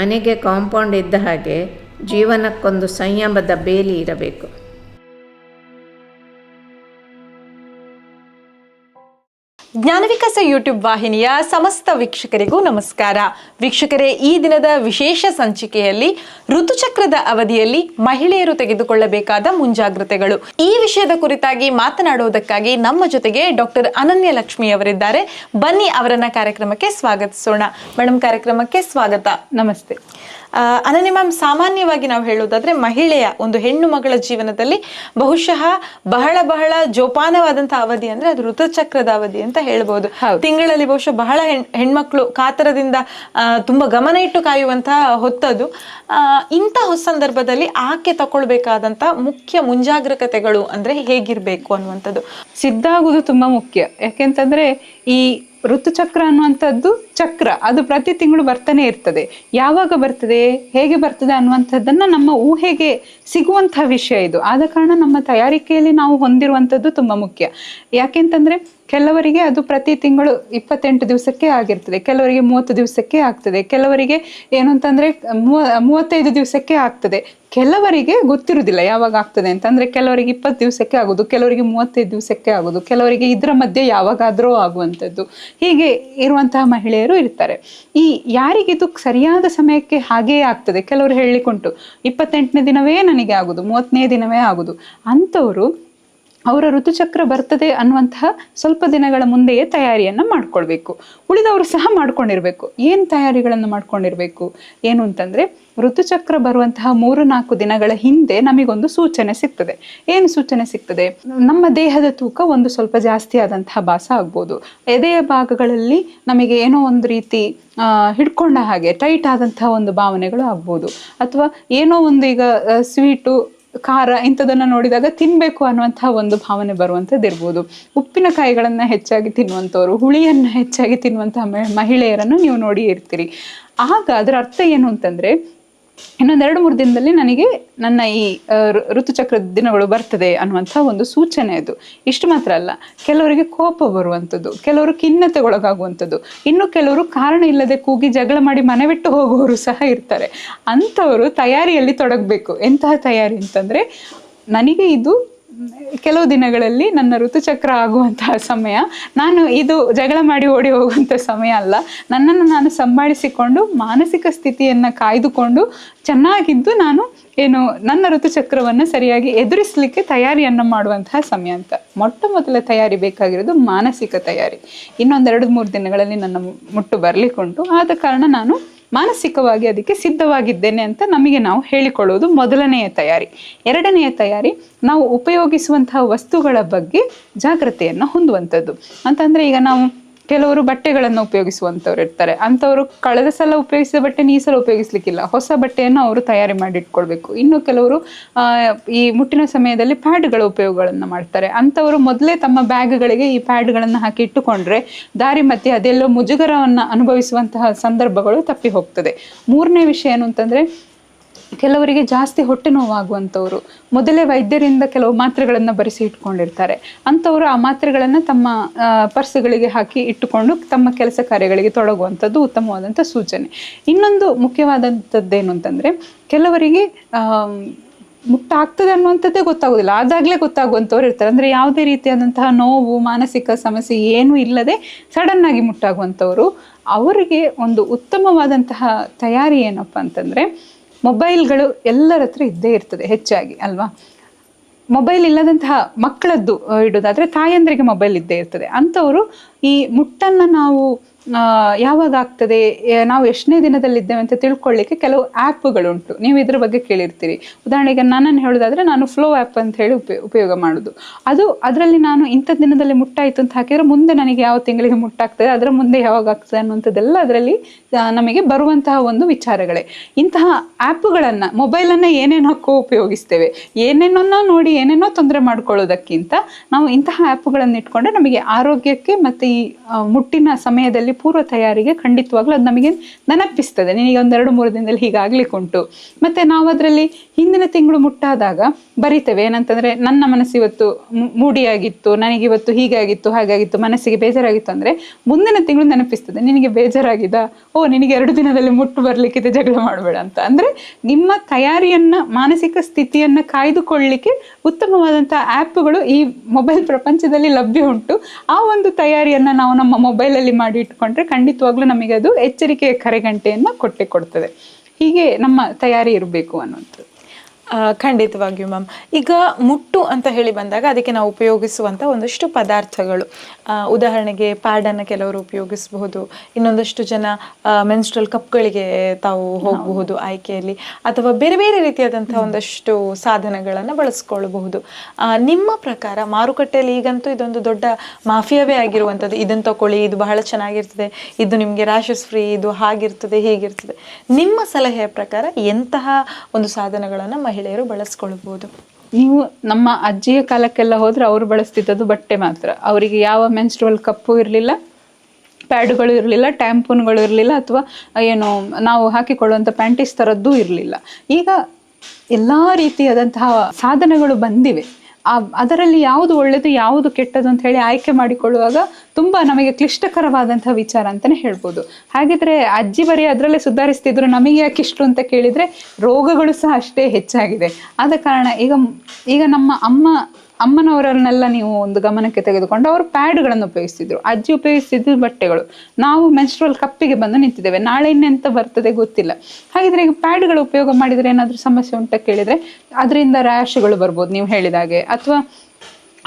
ಮನೆಗೆ ಕಾಂಪೌಂಡ್ ಇದ್ದ ಹಾಗೆ ಜೀವನಕ್ಕೊಂದು ಸಂಯಮದ ಬೇಲಿ ಇರಬೇಕು. ಜ್ಞಾನವಿಕಾಸ ಯೂಟ್ಯೂಬ್ ವಾಹಿನಿಯ ಸಮಸ್ತ ವೀಕ್ಷಕರಿಗೂ ನಮಸ್ಕಾರ. ವೀಕ್ಷಕರೇ, ಈ ದಿನದ ವಿಶೇಷ ಸಂಚಿಕೆಯಲ್ಲಿ ಋತುಚಕ್ರದ ಅವಧಿಯಲ್ಲಿ ಮಹಿಳೆಯರು ತೆಗೆದುಕೊಳ್ಳಬೇಕಾದ ಮುಂಜಾಗ್ರತೆಗಳು. ಈ ವಿಷಯದ ಕುರಿತಾಗಿ ಮಾತನಾಡುವುದಕ್ಕಾಗಿ ನಮ್ಮ ಜೊತೆಗೆ ಡಾಕ್ಟರ್ ಅನನ್ಯ ಲಕ್ಷ್ಮಿ ಅವರಿದ್ದಾರೆ. ಬನ್ನಿ ಅವರನ್ನ ಕಾರ್ಯಕ್ರಮಕ್ಕೆ ಸ್ವಾಗತಿಸೋಣ. ಮೇಡಮ್ ಕಾರ್ಯಕ್ರಮಕ್ಕೆ ಸ್ವಾಗತ. ನಮಸ್ತೆ. ಅನನ್ಯ ಮ್ಯಾಮ್ ಸಾಮಾನ್ಯವಾಗಿ ನಾವು ಹೇಳುವುದಾದ್ರೆ ಮಹಿಳೆಯ ಒಂದು ಹೆಣ್ಣು ಮಗಳ ಜೀವನದಲ್ಲಿ ಬಹುಶಃ ಬಹಳ ಬಹಳ ಜೋಪಾನವಾದಂತಹ ಅವಧಿ ಅಂದ್ರೆ ಅದು ಋತುಚಕ್ರದ ಅವಧಿ ಅಂತ ಹೇಳ್ಬೋದು. ತಿಂಗಳಲ್ಲಿ ಬಹುಶಃ ಬಹಳ ಹೆಣ್ ಹೆಣ್ಮಕ್ಳು ಕಾತರದಿಂದ ತುಂಬಾ ಗಮನ ಇಟ್ಟು ಕಾಯುವಂತಹ ಹೊತ್ತದು. ಇಂಥ ಇಂತಹ ಸಂದರ್ಭದಲ್ಲಿ ಆಕೆ ತಗೊಳ್ಬೇಕಾದಂತಹ ಮುಖ್ಯ ಮುಂಜಾಗ್ರತೆಗಳು ಅಂದ್ರೆ ಹೇಗಿರ್ಬೇಕು ಅನ್ನುವಂಥದ್ದು. ಸಿದ್ಧ ಆಗುವುದು ತುಂಬಾ ಮುಖ್ಯ. ಯಾಕೆಂತಂದ್ರೆ ಈ ಋತುಚಕ್ರ ಅನ್ನುವಂಥದ್ದು ಚಕ್ರ. ಅದು ಪ್ರತಿ ತಿಂಗಳು ಬರ್ತಾನೆ ಇರ್ತದೆ. ಯಾವಾಗ ಬರ್ತದೆ? ಹೇಗೆ ಬರ್ತದೆ ಅನ್ನುವಂಥದ್ದನ್ನು ನಮ್ಮ ಊಹೆಗೆ ಸಿಗುವಂತಹ ವಿಷಯ ಇದು. ಆದ ಕಾರಣ ನಮ್ಮ ತಯಾರಿಕೆಯಲ್ಲಿ ನಾವು ಹೊಂದಿರುವಂಥದ್ದು ತುಂಬಾ ಮುಖ್ಯ. ಯಾಕೆಂತಂದ್ರೆ ಕೆಲವರಿಗೆ ಅದು ಪ್ರತಿ ತಿಂಗಳು ಇಪ್ಪತ್ತೆಂಟು ದಿವಸಕ್ಕೆ ಆಗಿರ್ತದೆ. ಕೆಲವರಿಗೆ ಮೂವತ್ತು ದಿವಸಕ್ಕೆ ಆಗ್ತದೆ. ಕೆಲವರಿಗೆ ಏನು ಅಂತಂದ್ರೆ ಮೂವ, ಮೂವತ್ತೈದು ದಿವಸಕ್ಕೆ ಆಗ್ತದೆ. ಕೆಲವರಿಗೆ ಗೊತ್ತಿರುವುದಿಲ್ಲ ಯಾವಾಗ ಆಗ್ತದೆ ಅಂತ. ಅಂದ್ರೆ ಕೆಲವರಿಗೆ ಇಪ್ಪತ್ತು ದಿವಸಕ್ಕೆ ಆಗೋದು, ಕೆಲವರಿಗೆ ಮೂವತ್ತೈದು ದಿವಸಕ್ಕೆ ಆಗೋದು, ಕೆಲವರಿಗೆ ಇದರ ಮಧ್ಯೆ ಯಾವಾಗಾದರೂ ಆಗುವಂಥದ್ದು. ಹೀಗೆ ಇರುವಂತಹ ಮಹಿಳೆಯರು ಇರ್ತಾರೆ. ಈ ಯಾರಿಗಿದು ಸರಿಯಾದ ಸಮಯಕ್ಕೆ ಹಾಗೇ ಆಗ್ತದೆ? ಕೆಲವರು ಹೇಳಲಿಕ್ಕುಂಟು ಇಪ್ಪತ್ತೆಂಟನೇ ದಿನವೇ ನನಗೆ ಆಗುದು, ಮೂವತ್ತನೇ ದಿನವೇ ಆಗುದು. ಅಂಥವರು ಅವರ ಋತುಚಕ್ರ ಬರ್ತದೆ ಅನ್ನುವಂತಹ ಸ್ವಲ್ಪ ದಿನಗಳ ಮುಂದೆಯೇ ತಯಾರಿಯನ್ನು ಮಾಡ್ಕೊಳ್ಬೇಕು. ಉಳಿದವರು ಸಹ ಮಾಡ್ಕೊಂಡಿರ್ಬೇಕು. ಏನು ತಯಾರಿಗಳನ್ನು ಮಾಡ್ಕೊಂಡಿರ್ಬೇಕು? ಏನು ಅಂತಂದ್ರೆ, ಋತುಚಕ್ರ ಬರುವಂತಹ ಮೂರು ನಾಲ್ಕು ದಿನಗಳ ಹಿಂದೆ ನಮಗೊಂದು ಸೂಚನೆ ಸಿಗ್ತದೆ. ಏನು ಸೂಚನೆ ಸಿಗ್ತದೆ? ನಮ್ಮ ದೇಹದ ತೂಕ ಒಂದು ಸ್ವಲ್ಪ ಜಾಸ್ತಿ ಆದಂತಹ ಭಾಸ ಆಗ್ಬೋದು. ಎದೆಯ ಭಾಗಗಳಲ್ಲಿ ನಮಗೆ ಏನೋ ಒಂದು ರೀತಿ ಹಿಡ್ಕೊಂಡ ಹಾಗೆ, ಟೈಟ್ ಆದಂತಹ ಒಂದು ಭಾವನೆಗಳು ಆಗ್ಬೋದು. ಅಥವಾ ಏನೋ ಒಂದು ಈಗ ಸ್ವೀಟು ಖಾರ ಇಂಥದನ್ನ ನೋಡಿದಾಗ ತಿನ್ಬೇಕು ಅನ್ನುವಂತಹ ಒಂದು ಭಾವನೆ ಬರುವಂಥದ್ದು ಇರ್ಬೋದು ಉಪ್ಪಿನಕಾಯಿಗಳನ್ನ ಹೆಚ್ಚಾಗಿ ತಿನ್ನುವಂಥವ್ರು, ಹುಳಿಯನ್ನ ಹೆಚ್ಚಾಗಿ ತಿನ್ನುವಂತಹ ಮಹಿಳೆಯರನ್ನು ನೀವು ನೋಡಿ ಇರ್ತೀರಿ. ಆಗ ಅದರ ಅರ್ಥ ಏನು ಅಂತಂದ್ರೆ ಇನ್ನೊಂದೆರಡು ಮೂರು ದಿನದಲ್ಲಿ ನನಗೆ ನನ್ನ ಈ ಋತುಚಕ್ರದ ದಿನಗಳು ಬರ್ತದೆ ಅನ್ನುವಂಥ ಒಂದು ಸೂಚನೆ ಅದು. ಇಷ್ಟು ಮಾತ್ರ ಅಲ್ಲ, ಕೆಲವರಿಗೆ ಕೋಪ ಬರುವಂಥದ್ದು, ಕೆಲವರು ಖಿನ್ನತೆಗೊಳಗಾಗುವಂಥದ್ದು, ಇನ್ನು ಕೆಲವರು ಕಾರಣ ಇಲ್ಲದೆ ಕೂಗಿ ಜಗಳ ಮಾಡಿ ಮನೆ ಬಿಟ್ಟು ಹೋಗುವವರು ಸಹ ಇರ್ತಾರೆ. ಅಂಥವರು ತಯಾರಿಯಲ್ಲಿ ತೊಡಗಬೇಕು. ಎಂತಹ ತಯಾರಿ ಅಂತಂದರೆ, ನನಗೆ ಇದು ಕೆಲವು ದಿನಗಳಲ್ಲಿ ನನ್ನ ಋತುಚಕ್ರ ಆಗುವಂತಹ ಸಮಯ. ನಾನು ಇದು ಜಗಳ ಮಾಡಿ ಓಡಿ ಹೋಗುವಂಥ ಸಮಯ ಅಲ್ಲ. ನನ್ನನ್ನು ನಾನು ಸಂಭಾಳಿಸಿಕೊಂಡು ಮಾನಸಿಕ ಸ್ಥಿತಿಯನ್ನು ಕಾಯ್ದುಕೊಂಡು ಚೆನ್ನಾಗಿದ್ದು ನಾನು ಏನು ನನ್ನ ಋತುಚಕ್ರವನ್ನು ಸರಿಯಾಗಿ ಎದುರಿಸಲಿಕ್ಕೆ ತಯಾರಿಯನ್ನು ಮಾಡುವಂತಹ ಸಮಯ ಅಂತ. ಮೊಟ್ಟ ಮೊದಲ ತಯಾರಿ ಬೇಕಾಗಿರೋದು ಮಾನಸಿಕ ತಯಾರಿ. ಇನ್ನೊಂದೆರಡು ಮೂರು ದಿನಗಳಲ್ಲಿ ನನ್ನ ಮುಟ್ಟು ಬರಲಿಕ್ಕುಂಟು. ಆದ ಕಾರಣ ನಾನು ಮಾನಸಿಕವಾಗಿ ಅದಕ್ಕೆ ಸಿದ್ಧವಾಗಿದ್ದೇನೆ ಅಂತ ನಮಗೆ ನಾವು ಹೇಳಿಕೊಳ್ಳೋದು ಮೊದಲನೆಯ ತಯಾರಿ. ಎರಡನೆಯ ತಯಾರಿ, ನಾವು ಉಪಯೋಗಿಸುವಂತಹ ವಸ್ತುಗಳ ಬಗ್ಗೆ ಜಾಗ್ರತೆಯನ್ನು ಹೊಂದುವಂಥದ್ದು. ಅಂತಂದ್ರೆ ಈಗ ನಾವು ಕೆಲವರು ಬಟ್ಟೆಗಳನ್ನು ಉಪಯೋಗಿಸುವಂಥವ್ರು ಇರ್ತಾರೆ. ಅಂಥವ್ರು ಕಳೆದ ಸಲ ಉಪಯೋಗಿಸಿದ ಬಟ್ಟೆ ಈ ಸಲ ಉಪಯೋಗಿಸ್ಲಿಕ್ಕಿಲ್ಲ. ಹೊಸ ಬಟ್ಟೆಯನ್ನು ಅವರು ತಯಾರಿ ಮಾಡಿಟ್ಕೊಳ್ಬೇಕು ಇನ್ನು ಕೆಲವರು ಈ ಮುಟ್ಟಿನ ಸಮಯದಲ್ಲಿ ಪ್ಯಾಡ್ಗಳ ಉಪಯೋಗಗಳನ್ನು ಮಾಡ್ತಾರೆ. ಅಂಥವರು ಮೊದಲೇ ತಮ್ಮ ಬ್ಯಾಗ್ಗಳಿಗೆ ಈ ಪ್ಯಾಡ್ಗಳನ್ನು ಹಾಕಿ ಇಟ್ಟುಕೊಂಡ್ರೆ ದಾರಿ ಮಧ್ಯೆ ಅದೆಲ್ಲೋ ಮುಜುಗರವನ್ನು ಅನುಭವಿಸುವಂತಹ ಸಂದರ್ಭಗಳು ತಪ್ಪಿ ಹೋಗ್ತದೆ. ಮೂರನೇ ವಿಷಯ ಏನು ಅಂತಂದ್ರೆ ಕೆಲವರಿಗೆ ಜಾಸ್ತಿ ಹೊಟ್ಟೆ ನೋವಾಗುವಂಥವ್ರು. ಮೊದಲೇ ವೈದ್ಯರಿಂದ ಕೆಲವು ಮಾತ್ರೆಗಳನ್ನು ಬರೆಸಿ ಇಟ್ಕೊಂಡಿರ್ತಾರೆ. ಅಂಥವರು ಆ ಮಾತ್ರೆಗಳನ್ನು ತಮ್ಮ ಪರ್ಸುಗಳಿಗೆ ಹಾಕಿ ಇಟ್ಟುಕೊಂಡು ತಮ್ಮ ಕೆಲಸ ಕಾರ್ಯಗಳಿಗೆ ತೊಡಗುವಂಥದ್ದು ಉತ್ತಮವಾದಂಥ ಸೂಚನೆ. ಇನ್ನೊಂದು ಮುಖ್ಯವಾದಂಥದ್ದೇನು ಅಂತಂದರೆ, ಕೆಲವರಿಗೆ ಮುಟ್ಟಾಗ್ತದೆ ಮುಟ್ಟ ಆಗ್ತದೆ ಅನ್ನುವಂಥದ್ದೇ ಗೊತ್ತಾಗೋದಿಲ್ಲ. ಆದಾಗಲೇ ಗೊತ್ತಾಗುವಂಥವ್ರು ಇರ್ತಾರೆ. ಅಂದರೆ ಯಾವುದೇ ರೀತಿಯಾದಂತಹ ನೋವು, ಮಾನಸಿಕ ಸಮಸ್ಯೆ ಏನೂ ಇಲ್ಲದೆ ಸಡನ್ ಆಗಿ ಮುಟ್ಟಾಗುವಂಥವ್ರು, ಅವರಿಗೆ ಒಂದು ಉತ್ತಮವಾದಂತಹ ತಯಾರಿ ಏನಪ್ಪ ಅಂತಂದರೆ ಮೊಬೈಲ್ಗಳು ಎಲ್ಲರ ಹತ್ರ ಇದ್ದೇ ಇರ್ತದೆ ಹೆಚ್ಚಾಗಿ, ಅಲ್ವಾ? ಮೊಬೈಲ್ ಇಲ್ಲದಂತಹ ಮಕ್ಕಳದ್ದು ಇಡೋದಾದರೆ ತಾಯಂದ್ರಿಗೆ ಮೊಬೈಲ್ ಇದ್ದೇ ಇರ್ತದೆ. ಅಂಥವರು ಈ ಮುಟ್ಟನ್ನು ನಾವು ಯಾವಾಗ ಆಗ್ತದೆ? ನಾವು ಎಷ್ಟನೇ ದಿನದಲ್ಲಿದ್ದೇವೆ ಅಂತ ತಿಳ್ಕೊಳ್ಳಿಕ್ಕೆ ಕೆಲವು ಆ್ಯಪ್ಗಳುಂಟು. ನೀವು ಇದ್ರ ಬಗ್ಗೆ ಕೇಳಿರ್ತೀರಿ. ಉದಾಹರಣೆಗೆ ನನ್ನನ್ನು ಹೇಳೋದಾದ್ರೆ ನಾನು ಫ್ಲೋ ಆ್ಯಪ್ ಅಂತ ಹೇಳಿ ಉಪಯೋಗ ಉಪಯೋಗ ಮಾಡೋದು. ಅದು, ಅದರಲ್ಲಿ ನಾನು ಇಂಥ ದಿನದಲ್ಲಿ ಮುಟ್ಟಾಯಿತು ಅಂತ ಹಾಕಿದ್ರೆ ಮುಂದೆ ನನಗೆ ಯಾವ ತಿಂಗಳಿಗೆ ಮುಟ್ಟಾಗ್ತದೆ, ಅದರ ಮುಂದೆ ಯಾವಾಗ ಆಗ್ತದೆ ಅನ್ನುವಂಥದ್ದೆಲ್ಲ ಅದರಲ್ಲಿ ನಮಗೆ ಬರುವಂತಹ ಒಂದು ವಿಚಾರಗಳೇ. ಇಂತಹ ಆ್ಯಪ್ಗಳನ್ನು, ಮೊಬೈಲನ್ನು ಏನೇನಕ್ಕೂ ಉಪಯೋಗಿಸ್ತೇವೆ. ಏನೇನೋ ನೋಡಿ, ಏನೇನೋ ತೊಂದರೆ ಮಾಡ್ಕೊಳ್ಳೋದಕ್ಕಿಂತ ನಾವು ಇಂತಹ ಆ್ಯಪ್ಗಳನ್ನು ಇಟ್ಕೊಂಡ್ರೆ ನಮಗೆ ಆರೋಗ್ಯಕ್ಕೆ ಮತ್ತು ಈ ಮುಟ್ಟಿನ ಸಮಯದಲ್ಲಿ ಪೂರ್ವ ತಯಾರಿಗೆ ಖಂಡಿತವಾಗ್ಲೂ ಅದು ನಮಗೆ ನೆನಪಿಸ್ತದೆ. ನಿನಗೆ ಒಂದೆರಡು ಮೂರು ದಿನದಲ್ಲಿ ಹೀಗಾಗ್ಲಿಕ್ಕೆ ಉಂಟು ಮತ್ತೆ ನಾವು ಅದರಲ್ಲಿ ಹಿಂದಿನ ತಿಂಗಳು ಮುಟ್ಟಾದಾಗ ಬರಿತೇವೆ. ಏನಂತಂದ್ರೆ, ನನ್ನ ಮನಸ್ಸು ಇವತ್ತು ಮೂಡಿಯಾಗಿತ್ತು, ನನಗೆ ಇವತ್ತು ಹೀಗಾಗಿತ್ತು, ಹಾಗಾಗಿತ್ತು, ಮನಸ್ಸಿಗೆ ಬೇಜಾರಾಗಿತ್ತು ಅಂದ್ರೆ ಮುಂದಿನ ತಿಂಗಳು ನೆನಪಿಸ್ತದೆ. ನಿನಗೆ ಬೇಜಾರಾಗಿದ, ಓ, ನಿನಗೆ ಎರಡು ದಿನದಲ್ಲಿ ಮುಟ್ಟು ಬರ್ಲಿಕ್ಕಿದೆ, ಜಗಳ ಮಾಡಬೇಡ ಅಂತ. ಅಂದ್ರೆ ನಿಮ್ಮ ತಯಾರಿಯನ್ನ, ಮಾನಸಿಕ ಸ್ಥಿತಿಯನ್ನ ಕಾಯ್ದುಕೊಳ್ಳಲಿಕ್ಕೆ ಉತ್ತಮವಾದಂತಹ ಆ್ಯಪ್ಗಳು ಈ ಮೊಬೈಲ್ ಪ್ರಪಂಚದಲ್ಲಿ ಲಭ್ಯ ಉಂಟು. ಆ ಒಂದು ತಯಾರಿಯನ್ನ ನಾವು ನಮ್ಮ ಮೊಬೈಲಲ್ಲಿ ಮಾಡಿ ಇಟ್ಕೊಂಡ್ರೆ ಖಂಡಿತವಾಗ್ಲೂ ನಮಗೆ ಅದು ಎಚ್ಚರಿಕೆಯ ಕರೆಗಂಟೆಯನ್ನು ಕೊಟ್ಟೆ ಕೊಡ್ತದೆ. ಹೀಗೆ ನಮ್ಮ ತಯಾರಿ ಇರಬೇಕು ಅನ್ನುವಂಥದ್ದು. ಖಂಡಿತವಾಗಿಯೂ ಮ್ಯಾಮ್. ಈಗ ಮುಟ್ಟು ಅಂತ ಹೇಳಿ ಬಂದಾಗ ಅದಕ್ಕೆ ನಾವು ಉಪಯೋಗಿಸುವಂಥ ಒಂದಷ್ಟು ಪದಾರ್ಥಗಳು. ಉದಾಹರಣೆಗೆ ಪ್ಯಾಡನ್ನು ಕೆಲವರು ಉಪಯೋಗಿಸಬಹುದು. ಇನ್ನೊಂದಷ್ಟು ಜನ ಮೆನ್ಸ್ಟ್ರಲ್ ಕಪ್ಗಳಿಗೆ ತಾವು ಹೋಗಬಹುದು ಆಯ್ಕೆಯಲ್ಲಿ. ಅಥವಾ ಬೇರೆ ಬೇರೆ ರೀತಿಯಾದಂಥ ಒಂದಷ್ಟು ಸಾಧನಗಳನ್ನು ಬಳಸ್ಕೊಳ್ಬಹುದು ನಿಮ್ಮ ಪ್ರಕಾರ ಮಾರುಕಟ್ಟೆಯಲ್ಲಿ ಈಗಂತೂ ಇದೊಂದು ದೊಡ್ಡ ಮಾಫಿಯಾವೇ ಆಗಿರುವಂಥದ್ದು. ಇದನ್ನು ತಗೊಳ್ಳಿ ಇದು ಬಹಳ ಚೆನ್ನಾಗಿರ್ತದೆ. ಇದು ನಿಮಗೆ ರಾಶಸ್ ಫ್ರೀ ಇದು ಹಾಗಿರ್ತದೆ ಹೀಗಿರ್ತದೆ. ನಿಮ್ಮ ಸಲಹೆಯ ಪ್ರಕಾರ ಎಂತಹ ಒಂದು ಸಾಧನಗಳನ್ನು ಮಹಿಳೆಯರು ಬಳಸ್ಕೊಳ್ಬಹುದು ನೀವು ನಮ್ಮ ಅಜ್ಜಿಯ ಕಾಲಕ್ಕೆಲ್ಲ ಹೋದ್ರೆ ಅವರು ಬಳಸ್ತಿದ್ದದ್ದು ಬಟ್ಟೆ ಮಾತ್ರ. ಅವರಿಗೆ ಯಾವ ಮೆನ್ಸ್ಟ್ರಲ್ ಕಪ್ಪು ಇರಲಿಲ್ಲ ಪ್ಯಾಡ್ಗಳು ಇರಲಿಲ್ಲ ಟ್ಯಾಂಪೂನ್ಗಳು ಇರಲಿಲ್ಲ ಅಥವಾ ಏನು ನಾವು ಹಾಕಿಕೊಳ್ಳುವಂಥ ಪ್ಯಾಂಟೀಸ್ ಥರದ್ದೂ ಇರಲಿಲ್ಲ. ಈಗ ಎಲ್ಲ ರೀತಿಯಾದಂತಹ ಸಾಧನಗಳು ಬಂದಿವೆ. ಅದರಲ್ಲಿ ಯಾವುದು ಒಳ್ಳೆಯದು ಯಾವುದು ಕೆಟ್ಟದ್ದು ಅಂತ ಹೇಳಿ ಆಯ್ಕೆ ಮಾಡಿಕೊಳ್ಳುವಾಗ ತುಂಬ ನಮಗೆ ಕ್ಲಿಷ್ಟಕರವಾದಂಥ ವಿಚಾರ ಅಂತಲೇ ಹೇಳ್ಬೋದು. ಹಾಗಿದ್ರೆ ಅಜ್ಜಿ ಬರೀ ಅದರಲ್ಲೇ ಸುಧಾರಿಸ್ತಿದ್ರು, ನಮಗೆ ಯಾಕೆ ಇಷ್ಟು ಅಂತ ಕೇಳಿದರೆ ರೋಗಗಳು ಸಹ ಅಷ್ಟೇ ಹೆಚ್ಚಾಗಿದೆ. ಆದ ಕಾರಣ ಈಗ ಈಗ ನಮ್ಮ ಅಮ್ಮ ಅಮ್ಮನವರನ್ನೆಲ್ಲ ನೀವು ಒಂದು ಗಮನಕ್ಕೆ ತೆಗೆದುಕೊಂಡು ಅವರು ಪ್ಯಾಡ್ಗಳನ್ನು ಉಪಯೋಗಿಸ್ತಿದ್ರು. ಅಜ್ಜಿ ಉಪಯೋಗಿಸ್ತಿದ್ದು ಬಟ್ಟೆಗಳು. ನಾವು ಮೆನ್ಸ್ಟ್ರಲ್ ಕಪ್ಪಿಗೆ ಬಂದು ನಿಂತಿದ್ದೇವೆ. ನಾಳೆ ಇನ್ನೆಂತ ಬರ್ತದೆ ಗೊತ್ತಿಲ್ಲ. ಹಾಗಿದ್ರೆ ಈಗ ಪ್ಯಾಡ್ಗಳು ಉಪಯೋಗ ಮಾಡಿದರೆ ಏನಾದರೂ ಸಮಸ್ಯೆ ಉಂಟ ಕೇಳಿದರೆ? ಅದರಿಂದ ರ್ಯಾಶ್ಗಳು ಬರ್ಬೋದು, ನೀವು ಹೇಳಿದಾಗೆ. ಅಥವಾ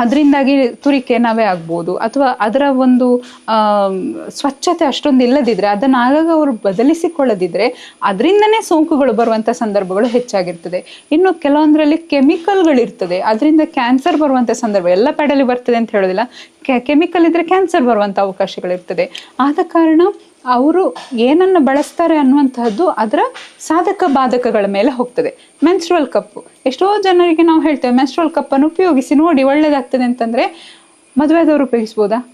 ಅದರಿಂದಾಗಿ ತುರಿಕೆ ನಾವೇ ಆಗ್ಬೋದು. ಅಥವಾ ಅದರ ಒಂದು ಸ್ವಚ್ಛತೆ ಅಷ್ಟೊಂದು ಇಲ್ಲದಿದ್ದರೆ ಅದನ್ನು ಆಗಾಗ ಅವರು ಬದಲಿಸಿಕೊಳ್ಳದಿದ್ದರೆ ಅದರಿಂದನೇ ಸೋಂಕುಗಳು ಬರುವಂಥ ಸಂದರ್ಭಗಳು ಹೆಚ್ಚಾಗಿರ್ತದೆ. ಇನ್ನು ಕೆಲವೊಂದರಲ್ಲಿ ಕೆಮಿಕಲ್ಗಳಿರ್ತದೆ ಅದರಿಂದ ಕ್ಯಾನ್ಸರ್ ಬರುವಂಥ ಸಂದರ್ಭ, ಎಲ್ಲ ಪ್ಯಾಡಲ್ಲಿ ಬರ್ತದೆ ಅಂತ ಹೇಳೋದಿಲ್ಲ. ಕೆಮಿಕಲ್ ಇದ್ದರೆ ಕ್ಯಾನ್ಸರ್ ಬರುವಂಥ ಅವಕಾಶಗಳಿರ್ತದೆ ಆದ ಕಾರಣ ಅವರು ಏನನ್ನು ಬಳಸ್ತಾರೆ ಅನ್ನುವಂತಹದ್ದು ಅದರ ಸಾಧಕ ಬಾಧಕಗಳ ಮೇಲೆ ಹೋಗ್ತದೆ. ಮೆನ್ಸ್ಟ್ರಲ್ ಕಪ್ಪು ಎಷ್ಟೋ ಜನರಿಗೆ ನಾವು ಹೇಳ್ತೇವೆ ಮೆನ್ಸ್ಟ್ರಲ್ ಕಪ್ಪನ್ನು ಉಪಯೋಗಿಸಿ ನೋಡಿ ಒಳ್ಳೆಯದಾಗ್ತದೆ ಅಂತಂದ್ರೆ ಮದುವೆದವ್ರು ಉಪಯೋಗಿಸ್ಬೋದಾ?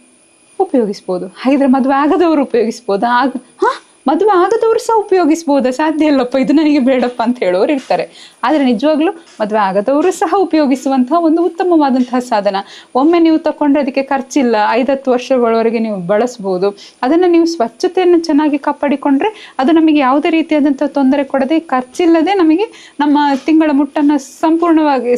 ಉಪಯೋಗಿಸ್ಬೋದು. ಹಾಗಿದ್ರೆ ಮದುವೆ ಆಗದವರು ಉಪಯೋಗಿಸ್ಬೋದಾ? ಆಗ, ಹಾ? ಮದುವೆ ಆಗದವರು ಸಹ ಉಪಯೋಗಿಸ್ಬೋದಾ? ಸಾಧ್ಯ ಇಲ್ಲಪ್ಪ, ಇದು ನನಗೆ ಬೇಡಪ್ಪ ಅಂತ ಹೇಳೋರು ಇರ್ತಾರೆ. ಆದರೆ ನಿಜವಾಗ್ಲೂ ಮದುವೆ ಆಗದವರು ಸಹ ಉಪಯೋಗಿಸುವಂತಹ ಒಂದು ಉತ್ತಮವಾದಂತಹ ಸಾಧನ. ಒಮ್ಮೆ ನೀವು ತಕೊಂಡ್ರೆ ಅದಕ್ಕೆ ಖರ್ಚಿಲ್ಲ, ಐದತ್ತು ವರ್ಷಗಳವರೆಗೆ ನೀವು ಬಳಸ್ಬೋದು. ಅದನ್ನು ನೀವು ಸ್ವಚ್ಛತೆಯನ್ನು ಚೆನ್ನಾಗಿ ಕಾಪಾಡಿಕೊಂಡ್ರೆ ಅದು ನಮಗೆ ಯಾವುದೇ ರೀತಿಯಾದಂಥ ತೊಂದರೆ ಕೊಡದೆ ಖರ್ಚಿಲ್ಲದೆ ನಮಗೆ ನಮ್ಮ ತಿಂಗಳ ಮುಟ್ಟನ್ನು ಸಂಪೂರ್ಣವಾಗಿ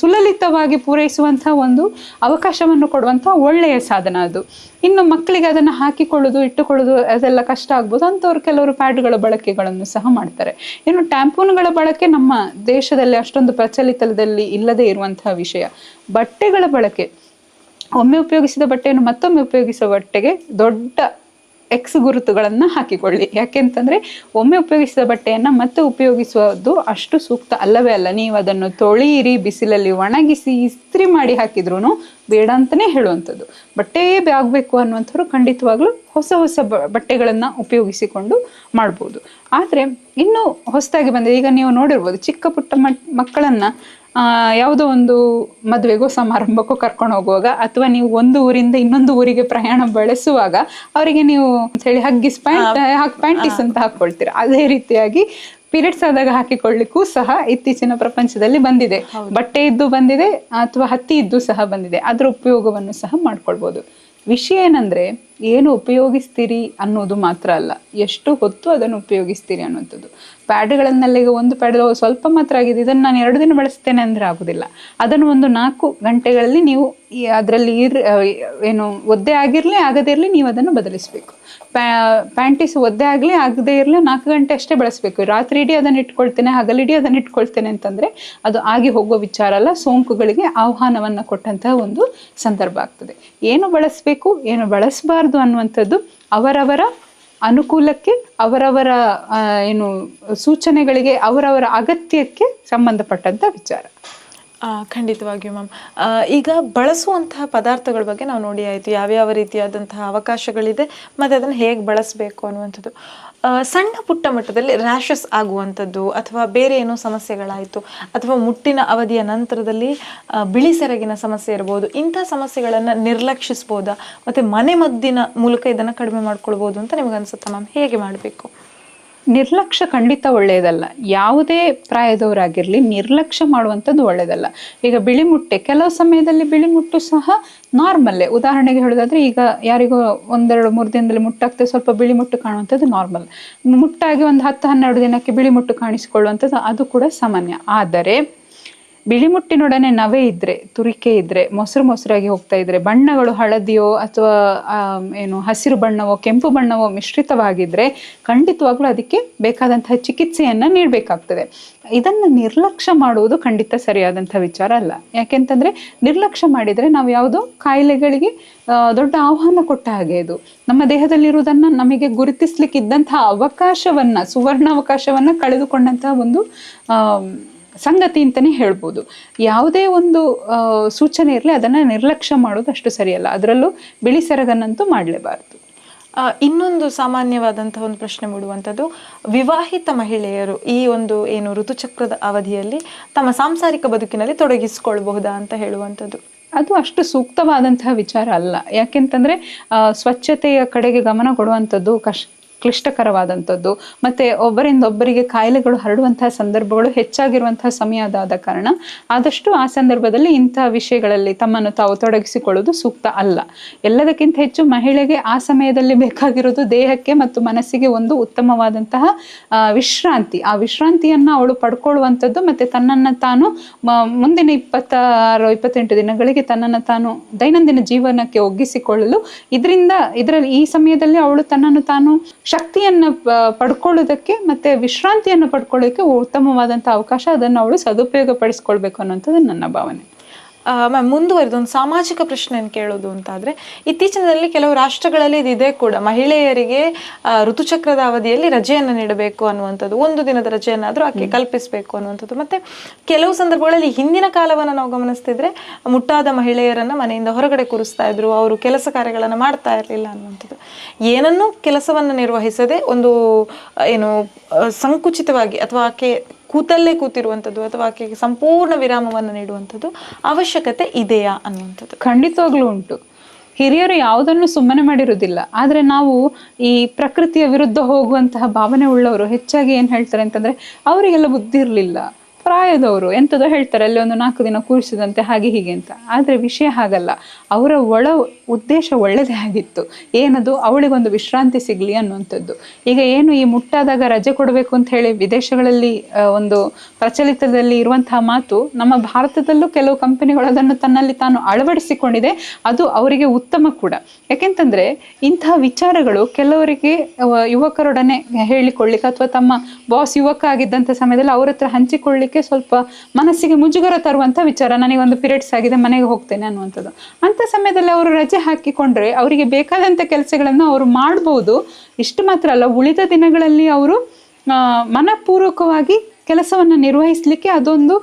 ಸುಲಲಿತವಾಗಿ ಪೂರೈಸುವಂತಹ ಒಂದು ಅವಕಾಶವನ್ನು ಕೊಡುವಂತಹ ಒಳ್ಳೆಯ ಸಾಧನ ಅದು. ಇನ್ನು ಮಕ್ಕಳಿಗೆ ಅದನ್ನು ಹಾಕಿಕೊಳ್ಳೋದು, ಇಟ್ಟುಕೊಳ್ಳೋದು ಅದೆಲ್ಲ ಕಷ್ಟ ಆಗ್ಬೋದು. ಅಂಥವ್ರು ಕೆಲವರು ಪ್ಯಾಡ್ಗಳ ಬಳಕೆಗಳನ್ನು ಸಹ ಮಾಡ್ತಾರೆ. ಇನ್ನು ಟ್ಯಾಂಪೂನ್ಗಳ ಬಳಕೆ ನಮ್ಮ ದೇಶದಲ್ಲಿ ಅಷ್ಟೊಂದು ಪ್ರಚಲಿತದಲ್ಲಿ ಇಲ್ಲದೆ ಇರುವಂತಹ ವಿಷಯ. ಬಟ್ಟೆಗಳ ಬಳಕೆ. ಒಮ್ಮೆ ಉಪಯೋಗಿಸಿದ ಬಟ್ಟೆಯನ್ನು ಮತ್ತೊಮ್ಮೆ ಉಪಯೋಗಿಸುವ ಬಟ್ಟೆಗೆ ದೊಡ್ಡ ಎಕ್ಸ್ ಗುರುತುಗಳನ್ನು ಹಾಕಿಕೊಳ್ಳಿ. ಯಾಕೆಂತಂದರೆ ಒಮ್ಮೆ ಉಪಯೋಗಿಸಿದ ಬಟ್ಟೆಯನ್ನು ಮತ್ತೆ ಉಪಯೋಗಿಸುವುದು ಅಷ್ಟು ಸೂಕ್ತ ಅಲ್ಲವೇ ಅಲ್ಲ. ನೀವು ಅದನ್ನು ತೊಳೆಯಿರಿ ಬಿಸಿಲಲ್ಲಿ ಒಣಗಿಸಿ, ಇಸ್ತ್ರಿ ಮಾಡಿ ಹಾಕಿದ್ರೂ ಬೇಡ ಅಂತಲೇ ಹೇಳುವಂಥದ್ದು. ಬಟ್ಟೆಯೇ ಆಗಬೇಕು ಅನ್ನುವಂಥವ್ರು ಖಂಡಿತವಾಗ್ಲೂ ಹೊಸ ಹೊಸ ಬ ಬಟ್ಟೆಗಳನ್ನು ಉಪಯೋಗಿಸಿಕೊಂಡು ಮಾಡ್ಬೋದು. ಆದರೆ ಇನ್ನೂ ಹೊಸದಾಗಿ ಬಂದಿದೆ. ಈಗ ನೀವು ನೋಡಿರ್ಬೋದು ಚಿಕ್ಕ ಪುಟ್ಟ ಮಕ್ಕಳನ್ನು ಯಾವುದೋ ಒಂದು ಮದುವೆಗೋ ಸಮಾರಂಭಕ್ಕೋ ಕರ್ಕೊಂಡು ಹೋಗುವಾಗ ಅಥವಾ ನೀವು ಒಂದು ಊರಿಂದ ಇನ್ನೊಂದು ಊರಿಗೆ ಪ್ರಯಾಣ ಬೆಳೆಸುವಾಗ ಅವರಿಗೆ ನೀವು ಹೇಳಿ ಹಗ್ಗಿಸ್ ಪ್ಯಾಂಟ್ ಹಾಕಿ ಪ್ಯಾಂಟಿಸ್ ಅಂತ ಹಾಕೊಳ್ತೀರ ಅದೇ ರೀತಿಯಾಗಿ ಪೀರಿಯಡ್ಸ್ ಆದಾಗ ಹಾಕಿಕೊಳ್ಳಿಕ್ಕೂ ಸಹ ಇತ್ತೀಚಿನ ಪ್ರಪಂಚದಲ್ಲಿ ಬಂದಿದೆ. ಬಟ್ಟೆ ಇದ್ದು ಬಂದಿದೆ ಅಥವಾ ಹತ್ತಿ ಇದ್ದು ಸಹ ಬಂದಿದೆ. ಅದರ ಉಪಯೋಗವನ್ನು ಸಹ ಮಾಡ್ಕೊಳ್ಬೋದು. ವಿಷಯ ಏನಂದ್ರೆ ಏನು ಉಪಯೋಗಿಸ್ತೀರಿ ಅನ್ನೋದು ಮಾತ್ರ ಅಲ್ಲ. ಎಷ್ಟು ಹೊತ್ತು ಅದನ್ನು ಉಪಯೋಗಿಸ್ತೀರಿ ಅನ್ನುವಂಥದ್ದು. ಪ್ಯಾಡ್ಗಳನ್ನೆಲ್ಲ ಈಗ ಒಂದು ಪ್ಯಾಡ್ ಸ್ವಲ್ಪ ಮಾತ್ರ ಆಗಿದೆ. ಇದನ್ನು ನಾನು ಎರಡು ದಿನ ಬಳಸ್ತೇನೆ ಅಂದರೆ ಆಗೋದಿಲ್ಲ. ಅದನ್ನು ಒಂದು ನಾಲ್ಕು ಗಂಟೆಗಳಲ್ಲಿ ನೀವು ಅದರಲ್ಲಿ ಇರ್ ಏನು ಒದ್ದೆ ಆಗಿರಲಿ ಆಗದೇ ಇರಲಿ ನೀವು ಅದನ್ನು ಬದಲಿಸಬೇಕು. ಪ್ಯಾಂಟೀಸ್ ಒದ್ದೆ ಆಗಲಿ ಆಗದೇ ಇರಲಿ ನಾಲ್ಕು ಗಂಟೆ ಅಷ್ಟೇ ಬಳಸಬೇಕು. ರಾತ್ರಿ ಇಡೀ ಅದನ್ನು ಇಟ್ಕೊಳ್ತೇನೆ, ಹಗಲಿಡೀ ಅದನ್ನು ಇಟ್ಕೊಳ್ತೇನೆ ಅಂತಂದರೆ ಅದು ಆಗಿ ಹೋಗುವ ವಿಚಾರ ಅಲ್ಲ, ಸೋಂಕುಗಳಿಗೆ ಆಹ್ವಾನವನ್ನು ಕೊಟ್ಟಂತಹ ಒಂದು ಸಂದರ್ಭ ಆಗ್ತದೆ. ಏನು ಬಳಸಬೇಕು, ಏನು ಬಳಸಬಾರ್ದು ಅನ್ನುವಂಥದ್ದು ಅವರವರ ಅನುಕೂಲಕ್ಕೆ, ಅವರವರ ಏನು ಸೂಚನೆಗಳಿಗೆ, ಅವರವರ ಅಗತ್ಯಕ್ಕೆ ಸಂಬಂಧಪಟ್ಟಂತ ವಿಚಾರ. ಖಂಡಿತವಾಗಿಯೂ ಮ್ಯಾಮ್. ಈಗ ಬಳಸುವಂತಹ ಪದಾರ್ಥಗಳ ಬಗ್ಗೆ ನಾವು ನೋಡಿ ಆಯಿತು, ಯಾವ್ಯಾವ ರೀತಿಯಾದಂತಹ ಅವಕಾಶಗಳಿದೆ, ಮತ್ತು ಅದನ್ನು ಹೇಗೆ ಬಳಸಬೇಕು ಅನ್ನುವಂಥದ್ದು. ಸಣ್ಣ ಪುಟ್ಟ ಮಟ್ಟದಲ್ಲಿ ರ್ಯಾಷಸ್ ಆಗುವಂಥದ್ದು ಅಥವಾ ಬೇರೆ ಏನೋ ಸಮಸ್ಯೆಗಳಾಯಿತು ಅಥವಾ ಮುಟ್ಟಿನ ಅವಧಿಯ ನಂತರದಲ್ಲಿ ಬಿಳಿ ಸೆರಗಿನ ಸಮಸ್ಯೆ ಇರ್ಬೋದು, ಇಂಥ ಸಮಸ್ಯೆಗಳನ್ನು ನಿರ್ಲಕ್ಷಿಸ್ಬೋದಾ, ಮತ್ತು ಮನೆ ಮದ್ದಿನ ಮೂಲಕ ಇದನ್ನು ಕಡಿಮೆ ಮಾಡ್ಕೊಳ್ಬೋದು ಅಂತ ನಿಮಗನ್ಸುತ್ತಾ ಮ್ಯಾಮ್ ಹೇಗೆ ಮಾಡಬೇಕು? ನಿರ್ಲಕ್ಷ್ಯ ಖಂಡಿತ ಒಳ್ಳೆಯದಲ್ಲ. ಯಾವುದೇ ಪ್ರಾಯದವರಾಗಿರಲಿ ನಿರ್ಲಕ್ಷ್ಯ ಮಾಡುವಂಥದ್ದು ಒಳ್ಳೆಯದಲ್ಲ. ಈಗ ಬಿಳಿ ಮುಟ್ಟೆ, ಕೆಲವು ಸಮಯದಲ್ಲಿ ಬಿಳಿ ಮುಟ್ಟು ಸಹ ನಾರ್ಮಲ್ಲೇ. ಉದಾಹರಣೆಗೆ ಹೇಳೋದಾದ್ರೆ ಈಗ ಯಾರಿಗೋ ಒಂದೆರಡು ಮೂರು ದಿನದಲ್ಲಿ ಮುಟ್ಟಾಗ್ತದೆ, ಸ್ವಲ್ಪ ಬಿಳಿ ಮುಟ್ಟು ಕಾಣುವಂಥದ್ದು ನಾರ್ಮಲ್. ಮುಟ್ಟಾಗಿ ಒಂದು ಹತ್ತು ಹನ್ನೆರಡು ದಿನಕ್ಕೆ ಬಿಳಿ ಮುಟ್ಟು ಕಾಣಿಸಿಕೊಳ್ಳುವಂಥದ್ದು ಅದು ಕೂಡ ಸಾಮಾನ್ಯ. ಆದರೆ ಬಿಳಿ ಮುಟ್ಟಿನೊಡನೆ ನವೆ ಇದ್ರೆ, ತುರಿಕೆ ಇದ್ರೆ, ಮೊಸರು ಮೊಸರಾಗಿ ಹೋಗ್ತಾ ಇದ್ರೆ, ಬಣ್ಣಗಳು ಹಳದಿಯೋ ಅಥವಾ ಏನು ಹಸಿರು ಬಣ್ಣವೋ, ಕೆಂಪು ಬಣ್ಣವೋ ಮಿಶ್ರಿತವಾಗಿದ್ರೆ ಖಂಡಿತವಾಗ್ಲೂ ಅದಕ್ಕೆ ಬೇಕಾದಂತಹ ಚಿಕಿತ್ಸೆಯನ್ನ ನೀಡಬೇಕಾಗ್ತದೆ. ಇದನ್ನ ನಿರ್ಲಕ್ಷ್ಯ ಮಾಡುವುದು ಖಂಡಿತ ಸರಿಯಾದಂತಹ ವಿಚಾರ ಅಲ್ಲ. ಯಾಕೆಂತಂದ್ರೆ ನಿರ್ಲಕ್ಷ್ಯ ಮಾಡಿದ್ರೆ ನಾವು ಯಾವುದೋ ಕಾಯಿಲೆಗಳಿಗೆ ದೊಡ್ಡ ಆಹ್ವಾನ ಕೊಟ್ಟ ಹಾಗೆ ಇದು ನಮ್ಮ ದೇಹದಲ್ಲಿರುವುದನ್ನ ನಮಗೆ ಗುರುತಿಸ್ಲಿಕ್ಕೆ ಇದ್ದಂತಹ ಅವಕಾಶವನ್ನ ಸುವರ್ಣ ಅವಕಾಶವನ್ನ ಕಳೆದುಕೊಂಡಂತಹ ಒಂದು ಸಂಗತಿ ಅಂತಲೇ ಹೇಳ್ಬೋದು. ಯಾವುದೇ ಒಂದು ಸೂಚನೆ ಇರಲಿ ಅದನ್ನು ನಿರ್ಲಕ್ಷ್ಯ ಮಾಡೋದು ಅಷ್ಟು ಸರಿಯಲ್ಲ. ಅದರಲ್ಲೂ ಬಿಳಿ ಸೆರಗನ್ನಂತೂ ಮಾಡಲೇಬಾರ್ದು. ಇನ್ನೊಂದು ಸಾಮಾನ್ಯವಾದಂತಹ ಒಂದು ಪ್ರಶ್ನೆ ಮೂಡುವಂಥದ್ದು ವಿವಾಹಿತ ಮಹಿಳೆಯರು ಈ ಒಂದು ಏನು ಋತುಚಕ್ರದ ಅವಧಿಯಲ್ಲಿ ತಮ್ಮ ಸಾಂಸಾರಿಕ ಬದುಕಿನಲ್ಲಿ ತೊಡಗಿಸಿಕೊಳ್ಬಹುದಾ ಅಂತ ಹೇಳುವಂಥದ್ದು? ಅದು ಅಷ್ಟು ಸೂಕ್ತವಾದಂತಹ ವಿಚಾರ ಅಲ್ಲ. ಯಾಕೆಂತಂದ್ರೆ ಸ್ವಚ್ಛತೆಯ ಕಡೆಗೆ ಗಮನ ಕೊಡುವಂಥದ್ದು ಕಶ್ ಕ್ಲಿಷ್ಟಕರವಾದಂಥದ್ದು. ಮತ್ತೆ ಒಬ್ಬರಿಂದ ಒಬ್ಬರಿಗೆ ಕಾಯಿಲೆಗಳು ಹರಡುವಂತಹ ಸಂದರ್ಭಗಳು ಹೆಚ್ಚಾಗಿರುವಂತಹ ಸಮಯ ಅದಾದ ಕಾರಣ ಆದಷ್ಟು ಆ ಸಂದರ್ಭದಲ್ಲಿ ಇಂತಹ ವಿಷಯಗಳಲ್ಲಿ ತಮ್ಮನ್ನು ತಾವು ತೊಡಗಿಸಿಕೊಳ್ಳುವುದು ಸೂಕ್ತ ಅಲ್ಲ. ಎಲ್ಲದಕ್ಕಿಂತ ಹೆಚ್ಚು ಮಹಿಳೆಗೆ ಆ ಸಮಯದಲ್ಲಿ ಬೇಕಾಗಿರೋದು ದೇಹಕ್ಕೆ ಮತ್ತು ಮನಸ್ಸಿಗೆ ಒಂದು ಉತ್ತಮವಾದಂತಹ ವಿಶ್ರಾಂತಿ. ಆ ವಿಶ್ರಾಂತಿಯನ್ನು ಅವಳು ಪಡ್ಕೊಳ್ಳುವಂಥದ್ದು ಮತ್ತೆ ತನ್ನನ್ನು ತಾನು ಮುಂದಿನ ಇಪ್ಪತ್ತಾರು, ಇಪ್ಪತ್ತೆಂಟು ದಿನಗಳಿಗೆ ತನ್ನನ್ನು ತಾನು ದೈನಂದಿನ ಜೀವನಕ್ಕೆ ಒಗ್ಗಿಸಿಕೊಳ್ಳಲು ಇದರಿಂದ, ಇದರಲ್ಲಿ ಈ ಸಮಯದಲ್ಲಿ ಅವಳು ತನ್ನನ್ನು ತಾನು ಶಕ್ತಿಯನ್ನು ಪಡ್ಕೊಳ್ಳೋದಕ್ಕೆ ಮತ್ತೆ ವಿಶ್ರಾಂತಿಯನ್ನು ಪಡ್ಕೊಳ್ಳೋಕ್ಕೆ ಉತ್ತಮವಾದಂಥ ಅವಕಾಶ ಅದನ್ನು ಅವಳು ಸದುಪಯೋಗ ಪಡಿಸ್ಕೊಳ್ಬೇಕು ಅನ್ನೋಂಥದ್ದು ನನ್ನ ಭಾವನೆ. ಮ್ಯಾಮ್ ಮುಂದುವರೆದು ಒಂದು ಸಾಮಾಜಿಕ ಪ್ರಶ್ನೆಯನ್ನು ಕೇಳೋದು ಅಂತಾದರೆ ಇತ್ತೀಚಿನಲ್ಲಿ ಕೆಲವು ರಾಷ್ಟ್ರಗಳಲ್ಲಿ ಇದಿದೆ ಕೂಡ. ಮಹಿಳೆಯರಿಗೆ ಋತುಚಕ್ರದ ಅವಧಿಯಲ್ಲಿ ರಜೆಯನ್ನು ನೀಡಬೇಕು ಅನ್ನುವಂಥದ್ದು ಒಂದು ದಿನದ ರಜೆಯನ್ನಾದರೂ ಆಕೆ ಕಲ್ಪಿಸಬೇಕು ಅನ್ನುವಂಥದ್ದು. ಮತ್ತೆ ಕೆಲವು ಸಂದರ್ಭಗಳಲ್ಲಿ ಹಿಂದಿನ ಕಾಲವನ್ನು ನಾವು ಗಮನಿಸ್ತಿದ್ರೆ ಮುಟ್ಟಾದ ಮಹಿಳೆಯರನ್ನ ಮನೆಯಿಂದ ಹೊರಗಡೆ ಕೂರಿಸ್ತಾ ಇದ್ರು ಅವರು ಕೆಲಸ ಕಾರ್ಯಗಳನ್ನು ಮಾಡ್ತಾ ಇರಲಿಲ್ಲ ಅನ್ನುವಂಥದ್ದು. ಏನನ್ನೂ ಕೆಲಸವನ್ನು ನಿರ್ವಹಿಸದೆ ಒಂದು ಏನು ಸಂಕುಚಿತವಾಗಿ ಅಥವಾ ಆಕೆ ಕೂತಲ್ಲೇ ಕೂತಿರುವಂಥದ್ದು ಅಥವಾ ಆಕೆಗೆ ಸಂಪೂರ್ಣ ವಿರಾಮವನ್ನು ನೀಡುವಂಥದ್ದು ಅವಶ್ಯಕತೆ ಇದೆಯಾ ಅನ್ನುವಂಥದ್ದು. ಖಂಡಿತವಾಗ್ಲೂ ಉಂಟು. ಹಿರಿಯರು ಯಾವುದನ್ನು ಸುಮ್ಮನೆ ಮಾಡಿರುವುದಿಲ್ಲ. ಆದರೆ ನಾವು ಈ ಪ್ರಕೃತಿಯ ವಿರುದ್ಧ ಹೋಗುವಂತಹ ಭಾವನೆ ಉಳ್ಳವರು ಹೆಚ್ಚಾಗಿ ಏನು ಹೇಳ್ತಾರೆ ಅಂತಂದರೆ, ಅವರಿಗೆಲ್ಲ ಬುದ್ಧಿ ಇರಲಿಲ್ಲ. ಪ್ರಾಯದವರು ಎಂಥದೋ ಹೇಳ್ತಾರೆ, ಅಲ್ಲಿ ಒಂದು ನಾಲ್ಕು ದಿನ ಕೂರಿಸಿದಂತೆ ಹಾಗೆ ಹೀಗೆ ಅಂತ. ಆದರೆ ವಿಷಯ ಹಾಗಲ್ಲ. ಅವರ ಒಳ ಉದ್ದೇಶ ಒಳ್ಳೆಯದೇ ಆಗಿತ್ತು. ಏನದು? ಅವಳಿಗೊಂದು ವಿಶ್ರಾಂತಿ ಸಿಗಲಿ ಅನ್ನುವಂಥದ್ದು. ಈಗ ಏನು ಈ ಮುಟ್ಟಾದಾಗ ರಜೆ ಕೊಡಬೇಕು ಅಂತ ಹೇಳಿ ವಿದೇಶಗಳಲ್ಲಿ ಒಂದು ಪ್ರಚಲಿತದಲ್ಲಿ ಇರುವಂತಹ ಮಾತು ನಮ್ಮ ಭಾರತದಲ್ಲೂ ಕೆಲವು ಕಂಪನಿಗಳು ಅದನ್ನು ತನ್ನಲ್ಲಿ ತಾನು ಅಳವಡಿಸಿಕೊಂಡಿದೆ. ಅದು ಅವರಿಗೆ ಉತ್ತಮ ಕೂಡ. ಯಾಕೆಂತಂದ್ರೆ ಇಂತಹ ವಿಚಾರಗಳು ಕೆಲವರಿಗೆ ಯುವಕರೊಡನೆ ಹೇಳಿಕೊಳ್ಳಿಕ್ಕೆ ಅಥವಾ ತಮ್ಮ ಬಾಸ್ ಯುವಕ ಆಗಿದ್ದಂಥ ಸಮಯದಲ್ಲಿ ಅವ್ರ ಹತ್ರ ಹಂಚಿಕೊಳ್ಳಿಕ್ಕೆ ಸ್ವಲ್ಪ ಮನಸ್ಸಿಗೆ ಮುಜುಗರ ತರುವಂಥ ವಿಚಾರ. ನನಗೆ ಒಂದು ಪೀರಿಯಡ್ಸ್ ಆಗಿದೆ ಮನೆಗೆ ಹೋಗ್ತೇನೆ ಅನ್ನುವಂಥದ್ದು. ಅಂಥ ಸಮಯದಲ್ಲಿ ಅವರು ರಜೆ ಹಾಕಿಕೊಂಡ್ರೆ ಅವರಿಗೆ ಬೇಕಾದಂಥ ಕೆಲಸಗಳನ್ನು ಅವರು ಮಾಡ್ಬೋದು. ಇಷ್ಟು ಮಾತ್ರ ಅಲ್ಲ, ಉಳಿದ ದಿನಗಳಲ್ಲಿ ಅವರು ಮನಪೂರ್ವಕವಾಗಿ ಕೆಲಸವನ್ನು ನಿರ್ವಹಿಸಲಿಕ್ಕೆ ಅದೊಂದು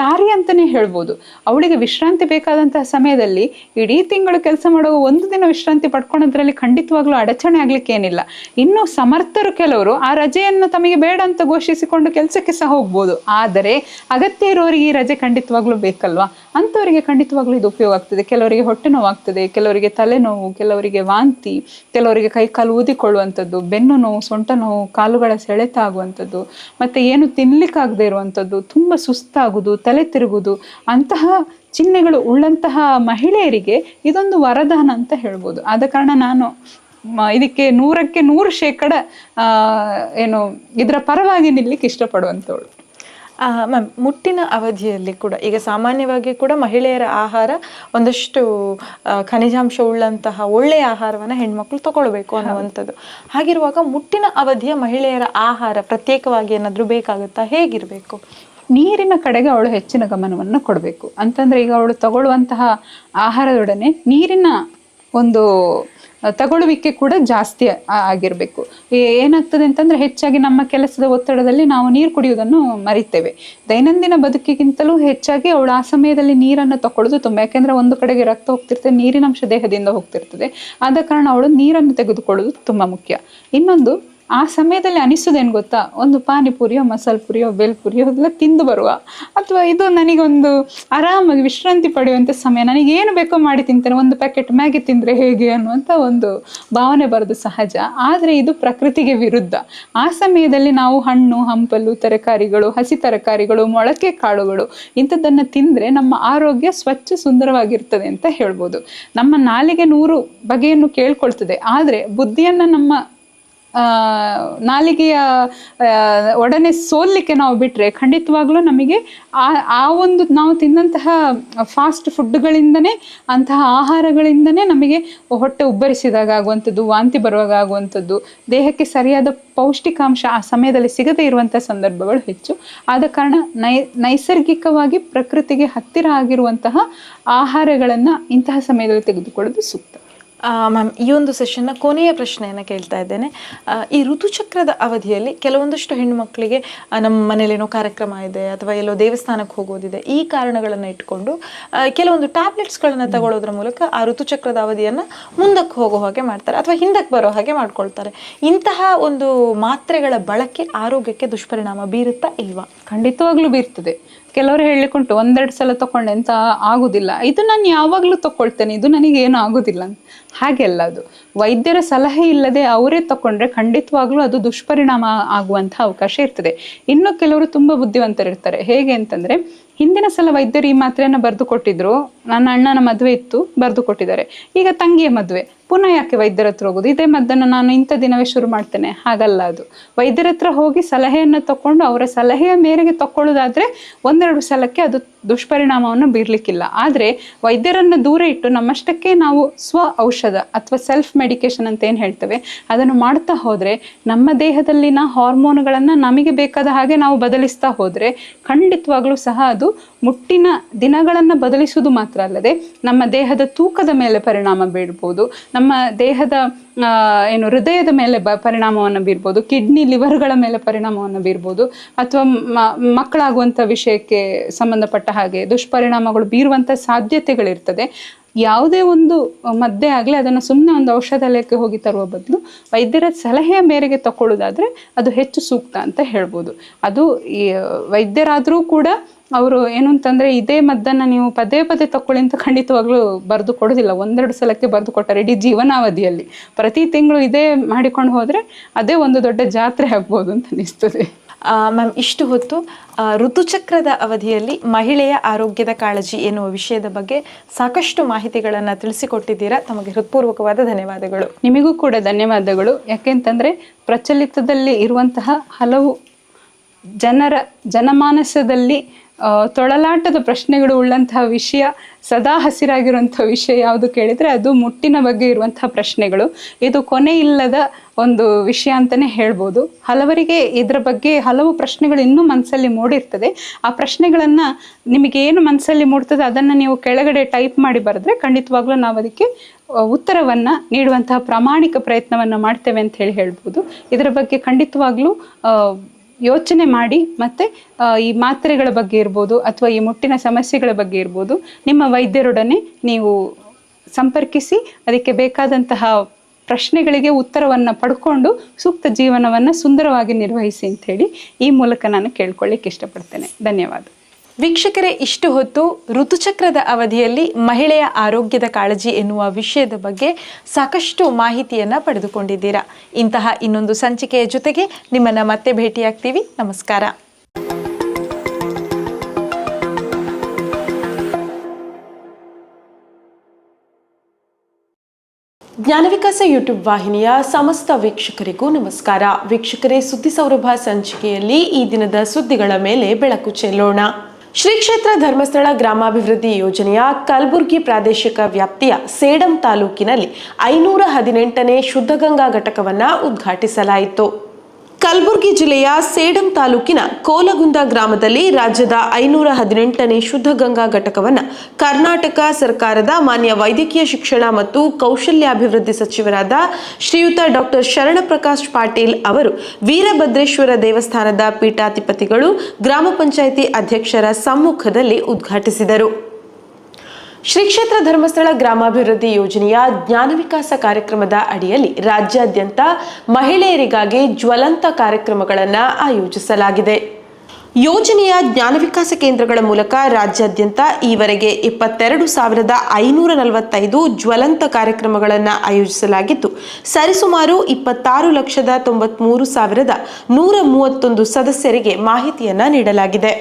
ದಾರಿ ಅಂತಲೇ ಹೇಳ್ಬೋದು. ಅವಳಿಗೆ ವಿಶ್ರಾಂತಿ ಬೇಕಾದಂತಹ ಸಮಯದಲ್ಲಿ ಇಡೀ ತಿಂಗಳು ಕೆಲಸ ಮಾಡುವ ಒಂದು ದಿನ ವಿಶ್ರಾಂತಿ ಪಡ್ಕೊಳೋದ್ರಲ್ಲಿ ಖಂಡಿತವಾಗ್ಲೂ ಅಡಚಣೆ ಆಗ್ಲಿಕ್ಕೆ ಏನಿಲ್ಲ. ಇನ್ನು ಸಮರ್ಥರು ಕೆಲವರು ಆ ರಜೆಯನ್ನು ತಮಗೆ ಬೇಡ ಅಂತ ಘೋಷಿಸಿಕೊಂಡು ಕೆಲಸಕ್ಕೆ ಸಹ ಹೋಗ್ಬೋದು. ಆದರೆ ಅಗತ್ಯ ಇರೋರಿಗೆ ಈ ರಜೆ ಖಂಡಿತವಾಗ್ಲೂ ಬೇಕಲ್ವಾ? ಅಂಥವರಿಗೆ ಖಂಡಿತವಾಗ್ಲೂ ಇದು ಉಪಯೋಗ ಆಗ್ತದೆ. ಕೆಲವರಿಗೆ ಹೊಟ್ಟೆ ನೋವಾಗ್ತದೆ, ಕೆಲವರಿಗೆ ತಲೆನೋವು ಕೆಲವರಿಗೆ ವಾಂತಿ, ಕೆಲವರಿಗೆ ಕೈ ಕಾಲು ಊದಿಕೊಳ್ಳುವಂಥದ್ದು, ಬೆನ್ನು ನೋವು, ಸೊಂಟ ನೋವು, ಕಾಲುಗಳ ಸೆಳೆತ ಆಗುವಂಥದ್ದು, ಮತ್ತೆ ಏನು ತಿನ್ಲಿಕ್ಕಾಗದೇ ಇರುವಂಥದ್ದು, ತುಂಬ ಸುಸ್ತಾಗುದು ತಲೆ ತಿರುಗುದು ಅಂತಹ ಚಿಹ್ನೆಗಳು ಉಳ್ಳಂತಹ ಮಹಿಳೆಯರಿಗೆ ಇದೊಂದು ವರದಾನ ಅಂತ ಹೇಳ್ಬೋದು. ಆದ ಕಾರಣ ನಾನು ಇದಕ್ಕೆ ನೂರಕ್ಕೆ ನೂರು ಶೇಕಡ ಏನು, ಇದರ ಪರವಾಗಿ ನಿಲ್ಲಕ್ಕೆ ಇಷ್ಟಪಡುವಂಥವಳು. ಮ್ಯಾಮ್, ಮುಟ್ಟಿನ ಅವಧಿಯಲ್ಲಿ ಕೂಡ, ಈಗ ಸಾಮಾನ್ಯವಾಗಿ ಕೂಡ ಮಹಿಳೆಯರ ಆಹಾರ ಒಂದಷ್ಟು ಖನಿಜಾಂಶ ಉಳ್ಳಂತಹ ಒಳ್ಳೆಯ ಆಹಾರವನ್ನು ಹೆಣ್ಮಕ್ಳು ತಗೊಳ್ಬೇಕು ಅನ್ನುವಂಥದ್ದು. ಹಾಗಿರುವಾಗ ಮುಟ್ಟಿನ ಅವಧಿಯ ಮಹಿಳೆಯರ ಆಹಾರ ಪ್ರತ್ಯೇಕವಾಗಿ ಏನಾದರೂ ಬೇಕಾಗುತ್ತಾ? ಹೇಗಿರಬೇಕು? ನೀರಿನ ಕಡೆಗೆ ಅವಳು ಹೆಚ್ಚಿನ ಗಮನವನ್ನು ಕೊಡಬೇಕು. ಅಂತಂದ್ರೆ ಈಗ ಅವಳು ತಗೊಳ್ಳುವಂತಹ ಆಹಾರದೊಡನೆ ನೀರಿನ ಒಂದು ತಗೊಳ್ಳುವಿಕೆ ಕೂಡ ಜಾಸ್ತಿ ಆಗಿರಬೇಕು. ಏನಾಗ್ತದೆ ಅಂತಂದ್ರೆ ಹೆಚ್ಚಾಗಿ ನಮ್ಮ ಕೆಲಸದ ಒತ್ತಡದಲ್ಲಿ ನಾವು ನೀರು ಕುಡಿಯುವುದನ್ನು ಮರಿತೇವೆ. ದೈನಂದಿನ ಬದುಕಿಗಿಂತಲೂ ಹೆಚ್ಚಾಗಿ ಅವಳು ಆ ಸಮಯದಲ್ಲಿ ನೀರನ್ನು ತಗೊಳ್ಳೋದು ತುಂಬ. ಯಾಕೆಂದ್ರೆ ಒಂದು ಕಡೆಗೆ ರಕ್ತ ಹೋಗ್ತಿರ್ತದೆ, ನೀರಿನಂಶ ದೇಹದಿಂದ ಹೋಗ್ತಿರ್ತದೆ. ಆದ ಕಾರಣ ಅವಳು ನೀರನ್ನು ತೆಗೆದುಕೊಳ್ಳೋದು ತುಂಬಾ ಮುಖ್ಯ. ಇನ್ನೊಂದು ಆ ಸಮಯದಲ್ಲಿ ಅನಿಸೋದೇನು ಗೊತ್ತಾ? ಒಂದು ಪಾನಿಪುರಿಯೋ ಮಸಾಲ ಪುರಿಯೋ ಬೇಲ್ಪುರಿಯೋ ಅದೆಲ್ಲ ತಿಂದು ಬರುವ. ಅಥವಾ ಇದು ನನಗೊಂದು ಆರಾಮಾಗಿ ವಿಶ್ರಾಂತಿ ಪಡೆಯುವಂಥ ಸಮಯ. ನನಗೆ ಏನು ಬೇಕೋ ಮಾಡಿ ತಿಂತೇನೆ. ಒಂದು ಪ್ಯಾಕೆಟ್ ಮ್ಯಾಗಿ ತಿಂದರೆ ಹೇಗೆ ಅನ್ನುವಂಥ ಒಂದು ಭಾವನೆ ಬರೋದು ಸಹಜ. ಆದರೆ ಇದು ಪ್ರಕೃತಿಗೆ ವಿರುದ್ಧ. ಆ ಸಮಯದಲ್ಲಿ ನಾವು ಹಣ್ಣು, ಹಂಪಲು, ತರಕಾರಿಗಳು, ಹಸಿ ತರಕಾರಿಗಳು, ಮೊಳಕೆ ಕಾಳುಗಳು ಇಂಥದ್ದನ್ನು ತಿಂದರೆ ನಮ್ಮ ಆರೋಗ್ಯ ಸ್ವಚ್ಛ ಸುಂದರವಾಗಿರ್ತದೆ ಅಂತ ಹೇಳ್ಬೋದು. ನಮ್ಮ ನಾಲಿಗೆ ನೂರು ಬಗೆಯನ್ನು ಕೇಳ್ಕೊಳ್ತದೆ. ಆದರೆ ಬುದ್ಧಿಯನ್ನು ನಮ್ಮ ನಾಲಿಗೆಯ ಒಡನೆ ಸೋಲ್ಲಿಕ್ಕೆ ನಾವು ಬಿಟ್ಟರೆ ಖಂಡಿತವಾಗ್ಲೂ ನಮಗೆ ಆ ಆ ಒಂದು ನಾವು ತಿಂದಂತಹ ಫಾಸ್ಟ್ ಫುಡ್ಗಳಿಂದನೇ ಅಂತಹ ಆಹಾರಗಳಿಂದನೇ ನಮಗೆ ಹೊಟ್ಟೆ ಉಬ್ಬರಿಸಿದಾಗ ಆಗುವಂಥದ್ದು, ವಾಂತಿ ಬರುವಾಗ ಆಗುವಂಥದ್ದು, ದೇಹಕ್ಕೆ ಸರಿಯಾದ ಪೌಷ್ಟಿಕಾಂಶ ಆ ಸಮಯದಲ್ಲಿ ಸಿಗದೇ ಇರುವಂಥ ಸಂದರ್ಭಗಳು ಹೆಚ್ಚು. ಆದ ಕಾರಣ ನೈ, ನೈಸರ್ಗಿಕವಾಗಿ ಪ್ರಕೃತಿಗೆ ಹತ್ತಿರ ಆಗಿರುವಂತಹ ಆಹಾರಗಳನ್ನು ಇಂತಹ ಸಮಯದಲ್ಲಿ ತೆಗೆದುಕೊಳ್ಳೋದು ಸೂಕ್ತ. ಮ್ಯಾಮ್, ಈ ಒಂದು ಸೆಷನ್ನ ಕೊನೆಯ ಪ್ರಶ್ನೆಯನ್ನು ಕೇಳ್ತಾ ಇದ್ದೇನೆ. ಈ ಋತುಚಕ್ರದ ಅವಧಿಯಲ್ಲಿ ಕೆಲವೊಂದಷ್ಟು ಹೆಣ್ಣು ಮಕ್ಕಳಿಗೆ ನಮ್ಮ ಮನೇಲೇನೋ ಕಾರ್ಯಕ್ರಮ ಇದೆ ಅಥವಾ ಎಲ್ಲೋ ದೇವಸ್ಥಾನಕ್ಕೆ ಹೋಗೋದಿದೆ, ಈ ಕಾರಣಗಳನ್ನು ಇಟ್ಕೊಂಡು ಕೆಲವೊಂದು ಟ್ಯಾಬ್ಲೆಟ್ಸ್ಗಳನ್ನು ತಗೊಳ್ಳೋದ್ರ ಮೂಲಕ ಆ ಋತುಚಕ್ರದ ಅವಧಿಯನ್ನು ಮುಂದಕ್ಕೆ ಹೋಗೋ ಹಾಗೆ ಮಾಡ್ತಾರೆ ಅಥವಾ ಹಿಂದಕ್ಕೆ ಬರೋ ಹಾಗೆ ಮಾಡ್ಕೊಳ್ತಾರೆ. ಇಂತಹ ಒಂದು ಮಾತ್ರೆಗಳ ಬಳಕೆ ಆರೋಗ್ಯಕ್ಕೆ ದುಷ್ಪರಿಣಾಮ ಬೀರುತ್ತಾ ಇಲ್ವಾ? ಖಂಡಿತವಾಗ್ಲೂ ಬೀರ್ತದೆ. ಕೆಲವರು ಹೇಳಿಕೊಂಡು ಒಂದೆರಡು ಸಲ ತಕೊಂಡೆ ಅಂತ ಆಗುದಿಲ್ಲ. ಇದು ನಾನು ಯಾವಾಗಲೂ ತಕೊಳ್ತೇನೆ, ಇದು ನನಗೆ ಏನು ಆಗುದಿಲ್ಲ ಹಾಗೆಲ್ಲ ಅದು. ವೈದ್ಯರ ಸಲಹೆ ಇಲ್ಲದೆ ಅವರೇ ತಕೊಂಡ್ರೆ ಖಂಡಿತವಾಗ್ಲೂ ಅದು ದುಷ್ಪರಿಣಾಮ ಆಗುವಂತಹ ಅವಕಾಶ ಇರ್ತದೆ. ಇನ್ನು ಕೆಲವರು ತುಂಬಾ ಬುದ್ಧಿವಂತರಿರ್ತಾರೆ. ಹೇಗೆ ಅಂತಂದ್ರೆ, ಹಿಂದಿನ ಸಲ ವೈದ್ಯರು ಈ ಮಾತ್ರೆಯನ್ನು ಬರೆದು ಕೊಟ್ಟಿದ್ರು. ನನ್ನ ಅಣ್ಣನ ಮದುವೆ ಇತ್ತು, ಬರೆದು ಕೊಟ್ಟಿದ್ದಾರೆ. ಈಗ ತಂಗಿಯ ಮದುವೆ. ಪುನಃ ಯಾಕೆ ವೈದ್ಯರ ಹತ್ರ ಹೋಗೋದು? ಇದೇ ಮದ್ದನ್ನು ನಾನು ಇಂಥ ದಿನವೇ ಶುರು ಮಾಡ್ತೇನೆ. ಹಾಗಲ್ಲ ಅದು. ವೈದ್ಯರ ಹತ್ರ ಹೋಗಿ ಸಲಹೆಯನ್ನು ತಕೊಂಡು ಅವರ ಸಲಹೆಯ ಮೇರೆಗೆ ತಕೊಳ್ಳೋದಾದ್ರೆ ಒಂದೆರಡು ಸಲಕ್ಕೆ ಅದು ದುಷ್ಪರಿಣಾಮವನ್ನು ಬೀರ್ಲಿಕ್ಕಿಲ್ಲ. ಆದರೆ ವೈದ್ಯರನ್ನು ದೂರ ಇಟ್ಟು ನಮ್ಮಷ್ಟಕ್ಕೆ ನಾವು ಸ್ವ ಔಷಧ ಅಥವಾ ಸೆಲ್ಫ್ ಮೆಡಿಕೇಶನ್ ಅಂತ ಏನು ಹೇಳ್ತೇವೆ, ಅದನ್ನು ಮಾಡ್ತಾ ಹೋದರೆ ನಮ್ಮ ದೇಹದಲ್ಲಿನ ಹಾರ್ಮೋನುಗಳನ್ನು ನಮಗೆ ಬೇಕಾದ ಹಾಗೆ ನಾವು ಬದಲಿಸ್ತಾ ಹೋದರೆ ಖಂಡಿತವಾಗ್ಲೂ ಸಹ ಅದು ಮುಟ್ಟಿನ ದಿನಗಳನ್ನು ಬದಲಿಸುವುದು ಮಾತ್ರ ಅಲ್ಲದೆ ನಮ್ಮ ದೇಹದ ತೂಕದ ಮೇಲೆ ಪರಿಣಾಮ ಬೀಳ್ಬೋದು ನಮ್ಮ ದೇಹದ ಏನು ಹೃದಯದ ಮೇಲೆ ಬ ಪರಿಣಾಮವನ್ನು ಬೀರ್ಬೋದು, ಕಿಡ್ನಿ ಲಿವರ್ಗಳ ಮೇಲೆ ಪರಿಣಾಮವನ್ನು ಬೀರ್ಬೋದು, ಅಥವಾ ಮಕ್ಕಳಾಗುವಂಥ ವಿಷಯಕ್ಕೆ ಸಂಬಂಧಪಟ್ಟ ಹಾಗೆ ದುಷ್ಪರಿಣಾಮಗಳು ಬೀರುವಂಥ ಸಾಧ್ಯತೆಗಳಿರ್ತದೆ. ಯಾವುದೇ ಒಂದು ಮದ್ದೆ ಆಗಲಿ, ಅದನ್ನು ಸುಮ್ಮನೆ ಒಂದು ಔಷಧಾಲಯಕ್ಕೆ ಹೋಗಿ ತರುವ ಬದಲು ವೈದ್ಯರ ಸಲಹೆಯ ಮೇರೆಗೆ ತಗೊಳ್ಳೋದಾದರೆ ಅದು ಹೆಚ್ಚು ಸೂಕ್ತ ಅಂತ ಹೇಳ್ಬೋದು. ಅದು ಈ ವೈದ್ಯರಾದರೂ ಕೂಡ ಅವರು ಏನು ಅಂತಂದರೆ ಇದೇ ಮದ್ದನ್ನು ನೀವು ಪದೇ ಪದೇ ತಕೊಳ್ಳಿ ಅಂತ ಖಂಡಿತವಾಗ್ಲೂ ಬರೆದು ಕೊಡೋದಿಲ್ಲ. ಒಂದೆರಡು ಸಲಕ್ಕೆ ಬರೆದು ಕೊಟ್ಟಾರೆ ಇಡೀ ಜೀವನಾವಧಿಯಲ್ಲಿ. ಪ್ರತಿ ತಿಂಗಳು ಇದೇ ಮಾಡಿಕೊಂಡು ಹೋದರೆ ಅದೇ ಒಂದು ದೊಡ್ಡ ಜಾತ್ರೆ ಆಗ್ಬೋದು ಅಂತ ಅನಿಸ್ತದೆ ಮ್ಯಾಮ್, ಇಷ್ಟು ಹೊತ್ತು ಋತುಚಕ್ರದ ಅವಧಿಯಲ್ಲಿ ಮಹಿಳೆಯ ಆರೋಗ್ಯದ ಕಾಳಜಿ ಎನ್ನುವ ವಿಷಯದ ಬಗ್ಗೆ ಸಾಕಷ್ಟು ಮಾಹಿತಿಗಳನ್ನು ತಿಳಿಸಿಕೊಟ್ಟಿದ್ದೀರಾ. ತಮಗೆ ಹೃತ್ಪೂರ್ವಕವಾದ ಧನ್ಯವಾದಗಳು. ನಿಮಗೂ ಕೂಡ ಧನ್ಯವಾದಗಳು. ಯಾಕೆಂತಂದರೆ, ಪ್ರಚಲಿತದಲ್ಲಿ ಇರುವಂತಹ ಹಲವು ಜನರ, ಜನಮಾನಸದಲ್ಲಿ ತೊಳಲಾಟದ ಪ್ರಶ್ನೆಗಳು ಉಳ್ಳಂತಹ ವಿಷಯ, ಸದಾ ಹಸಿರಾಗಿರುವಂಥ ವಿಷಯ ಯಾವುದು ಕೇಳಿದರೆ ಅದು ಮುಟ್ಟಿನ ಬಗ್ಗೆ ಇರುವಂತಹ ಪ್ರಶ್ನೆಗಳು. ಇದು ಕೊನೆ ಇಲ್ಲದ ಒಂದು ವಿಷಯ ಅಂತಲೇ ಹೇಳ್ಬೋದು. ಹಲವರಿಗೆ ಇದರ ಬಗ್ಗೆ ಹಲವು ಪ್ರಶ್ನೆಗಳು ಇನ್ನೂ ಮನಸ್ಸಲ್ಲಿ ಮೂಡಿರ್ತದೆ. ಆ ಪ್ರಶ್ನೆಗಳನ್ನು ನಿಮಗೆ ಏನು ಮನಸ್ಸಲ್ಲಿ ಮೂಡ್ತದೆ ಅದನ್ನು ನೀವು ಕೆಳಗಡೆ ಟೈಪ್ ಮಾಡಿ ಬರೆದ್ರೆ ಖಂಡಿತವಾಗ್ಲೂ ನಾವು ಅದಕ್ಕೆ ಉತ್ತರವನ್ನು ನೀಡುವಂತಹ ಪ್ರಾಮಾಣಿಕ ಪ್ರಯತ್ನವನ್ನು ಮಾಡ್ತೇವೆ ಅಂತ ಹೇಳಿ ಹೇಳ್ಬೋದು. ಇದರ ಬಗ್ಗೆ ಖಂಡಿತವಾಗ್ಲೂ ಯೋಚನೆ ಮಾಡಿ ಮತ್ತೆ ಈ ಮಾತ್ರೆಗಳ ಬಗ್ಗೆ ಇರ್ಬೋದು ಅಥವಾ ಈ ಮುಟ್ಟಿನ ಸಮಸ್ಯೆಗಳ ಬಗ್ಗೆ ಇರ್ಬೋದು, ನಿಮ್ಮ ವೈದ್ಯರೊಡನೆ ನೀವು ಸಂಪರ್ಕಿಸಿ, ಅದಕ್ಕೆ ಬೇಕಾದಂತಹ ಪ್ರಶ್ನೆಗಳಿಗೆ ಉತ್ತರವನ್ನು ಪಡ್ಕೊಂಡು ಸೂಕ್ತ ಜೀವನವನ್ನು ಸುಂದರವಾಗಿ ನಿರ್ವಹಿಸಿ ಅಂತ ಹೇಳಿ ಈ ಮೂಲಕ ನಾನು ಕೇಳ್ಕೊಳ್ಳಿಕ್ಕೆ ಇಷ್ಟಪಡ್ತೇನೆ. ಧನ್ಯವಾದ. ವೀಕ್ಷಕರೇ, ಇಷ್ಟು ಹೊತ್ತು ಋತುಚಕ್ರದ ಅವಧಿಯಲ್ಲಿ ಮಹಿಳೆಯ ಆರೋಗ್ಯದ ಕಾಳಜಿ ಎನ್ನುವ ವಿಷಯದ ಬಗ್ಗೆ ಸಾಕಷ್ಟು ಮಾಹಿತಿಯನ್ನು ಪಡೆದುಕೊಂಡಿದ್ದೀರಾ. ಇಂತಹ ಇನ್ನೊಂದು ಸಂಚಿಕೆಯ ಜೊತೆಗೆ ನಿಮ್ಮನ್ನು ಮತ್ತೆ ಭೇಟಿಯಾಗ್ತೀವಿ. ನಮಸ್ಕಾರ. ಜ್ಞಾನವಿಕಾಸ ಯೂಟ್ಯೂಬ್ ವಾಹಿನಿಯ ಸಮಸ್ತ ವೀಕ್ಷಕರಿಗೂ ನಮಸ್ಕಾರ. ವೀಕ್ಷಕರೇ, ಸುದ್ದಿ ಸೌರಭ ಸಂಚಿಕೆಯಲ್ಲಿ ಈ ದಿನದ ಸುದ್ದಿಗಳ ಮೇಲೆ ಬೆಳಕು ಚೆಲ್ಲೋಣ. ಶ್ರೀ ಕ್ಷೇತ್ರ ಧರ್ಮಸ್ಥಳ ಗ್ರಾಮಾಭಿವೃದ್ಧಿ ಯೋಜನೆಯ ಕಲಬುರಗಿ ಪ್ರಾದೇಶಿಕ ವ್ಯಾಪ್ತಿಯ ಸೇಡಂ ತಾಲೂಕಿನಲ್ಲಿ ಐನೂರ ಹದಿನೆಂಟನೇ ಶುದ್ಧಗಂಗಾ ಘಟಕವನ್ನು ಉದ್ಘಾಟಿಸಲಾಯಿತು. ಕಲಬುರಗಿ ಜಿಲ್ಲೆಯ ಸೇಡಂ ತಾಲೂಕಿನ ಕೋಲಗುಂದ ಗ್ರಾಮದಲ್ಲಿ ರಾಜ್ಯದ ಐನೂರ ಹದಿನೆಂಟನೇ ಶುದ್ಧ ಗಂಗಾ ಘಟಕವನ್ನು ಕರ್ನಾಟಕ ಸರ್ಕಾರದ ಮಾನ್ಯ ವೈದ್ಯಕೀಯ ಶಿಕ್ಷಣ ಮತ್ತು ಕೌಶಲ್ಯಾಭಿವೃದ್ಧಿ ಸಚಿವರಾದ ಶ್ರೀಯುತ ಡಾಕ್ಟರ್ ಶರಣಪ್ರಕಾಶ್ ಪಾಟೀಲ್ ಅವರು ವೀರಭದ್ರೇಶ್ವರ ದೇವಸ್ಥಾನದ ಪೀಠಾಧಿಪತಿಗಳು ಗ್ರಾಮ ಪಂಚಾಯಿತಿ ಅಧ್ಯಕ್ಷರ ಸಮ್ಮುಖದಲ್ಲಿ ಉದ್ಘಾಟಿಸಿದರು. ಶ್ರೀ ಕ್ಷೇತ್ರ ಧರ್ಮಸ್ಥಳ ಗ್ರಾಮಾಭಿವೃದ್ಧಿ ಯೋಜನೆಯ ಜ್ಞಾನ ವಿಕಾಸ ಕಾರ್ಯಕ್ರಮದ ಅಡಿಯಲ್ಲಿ ರಾಜ್ಯಾದ್ಯಂತ ಮಹಿಳೆಯರಿಗಾಗಿ ಜ್ವಲಂತ ಕಾರ್ಯಕ್ರಮಗಳನ್ನು ಆಯೋಜಿಸಲಾಗಿದೆ. ಯೋಜನೆಯ ಜ್ಞಾನ ವಿಕಾಸ ಕೇಂದ್ರಗಳ ಮೂಲಕ ರಾಜ್ಯಾದ್ಯಂತ ಈವರೆಗೆ ಇಪ್ಪತ್ತೆರಡು ಸಾವಿರದ ಐನೂರ ನಲವತ್ತೈದು ಜ್ವಲಂತ ಕಾರ್ಯಕ್ರಮಗಳನ್ನು ಆಯೋಜಿಸಲಾಗಿದ್ದು ಸರಿಸುಮಾರು ಇಪ್ಪತ್ತಾರು ಲಕ್ಷದ ತೊಂಬತ್ಮೂರು ಸಾವಿರದ ನೂರ ಮೂವತ್ತೊಂದು ಸದಸ್ಯರಿಗೆ ಮಾಹಿತಿಯನ್ನು ನೀಡಲಾಗಿದೆ.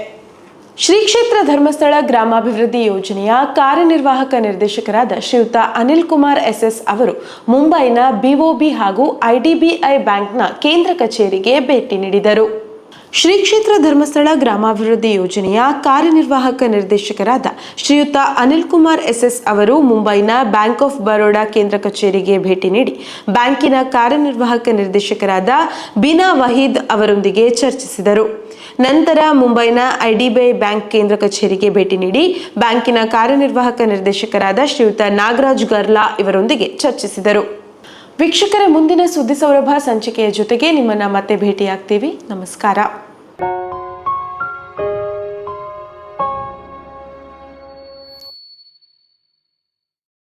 ಶ್ರೀ ಕ್ಷೇತ್ರ ಧರ್ಮಸ್ಥಳ ಗ್ರಾಮಾಭಿವೃದ್ಧಿ ಯೋಜನೆಯ ಕಾರ್ಯನಿರ್ವಾಹಕ ನಿರ್ದೇಶಕರಾದ ಶ್ರೀಯುತ ಅನಿಲ್ ಕುಮಾರ್ ಎಸ್ಎಸ್ ಅವರು ಮುಂಬೈನ ಬಿಒಬಿ ಹಾಗೂ ಐಡಿಬಿಐ ಬ್ಯಾಂಕ್ನ ಕೇಂದ್ರ ಕಚೇರಿಗೆ ಭೇಟಿ ನೀಡಿದರು. ಶ್ರೀ ಕ್ಷೇತ್ರ ಧರ್ಮಸ್ಥಳ ಗ್ರಾಮಾಭಿವೃದ್ಧಿ ಯೋಜನೆಯ ಕಾರ್ಯನಿರ್ವಾಹಕ ನಿರ್ದೇಶಕರಾದ ಶ್ರೀಯುತ ಅನಿಲ್ ಕುಮಾರ್ ಎಸ್ಎಸ್ ಅವರು ಮುಂಬೈನ ಬ್ಯಾಂಕ್ ಆಫ್ ಬರೋಡಾ ಕೇಂದ್ರ ಕಚೇರಿಗೆ ಭೇಟಿ ನೀಡಿ ಬ್ಯಾಂಕಿನ ಕಾರ್ಯನಿರ್ವಾಹಕ ನಿರ್ದೇಶಕರಾದ ಬಿನಾ ವಹೀದ್ ಅವರೊಂದಿಗೆ ಚರ್ಚಿಸಿದರು. ನಂತರ ಮುಂಬೈನ ಐಡಿಬಿಐ ಬ್ಯಾಂಕ್ ಕೇಂದ್ರ ಕಚೇರಿಗೆ ಭೇಟಿ ನೀಡಿ ಬ್ಯಾಂಕಿನ ಕಾರ್ಯನಿರ್ವಾಹಕ ನಿರ್ದೇಶಕರಾದ ಶ್ರೀಯುತ ನಾಗರಾಜ್ ಗರ್ಲಾ ಇವರೊಂದಿಗೆ ಚರ್ಚಿಸಿದರು. ವೀಕ್ಷಕರ, ಮುಂದಿನ ಸುದ್ದಿ ಸೌರಭ ಸಂಚಿಕೆಯ ಜೊತೆಗೆ ನಿಮ್ಮನ್ನ ಮತ್ತೆ ಭೇಟಿಯಾಗ್ತೀವಿ. ನಮಸ್ಕಾರ.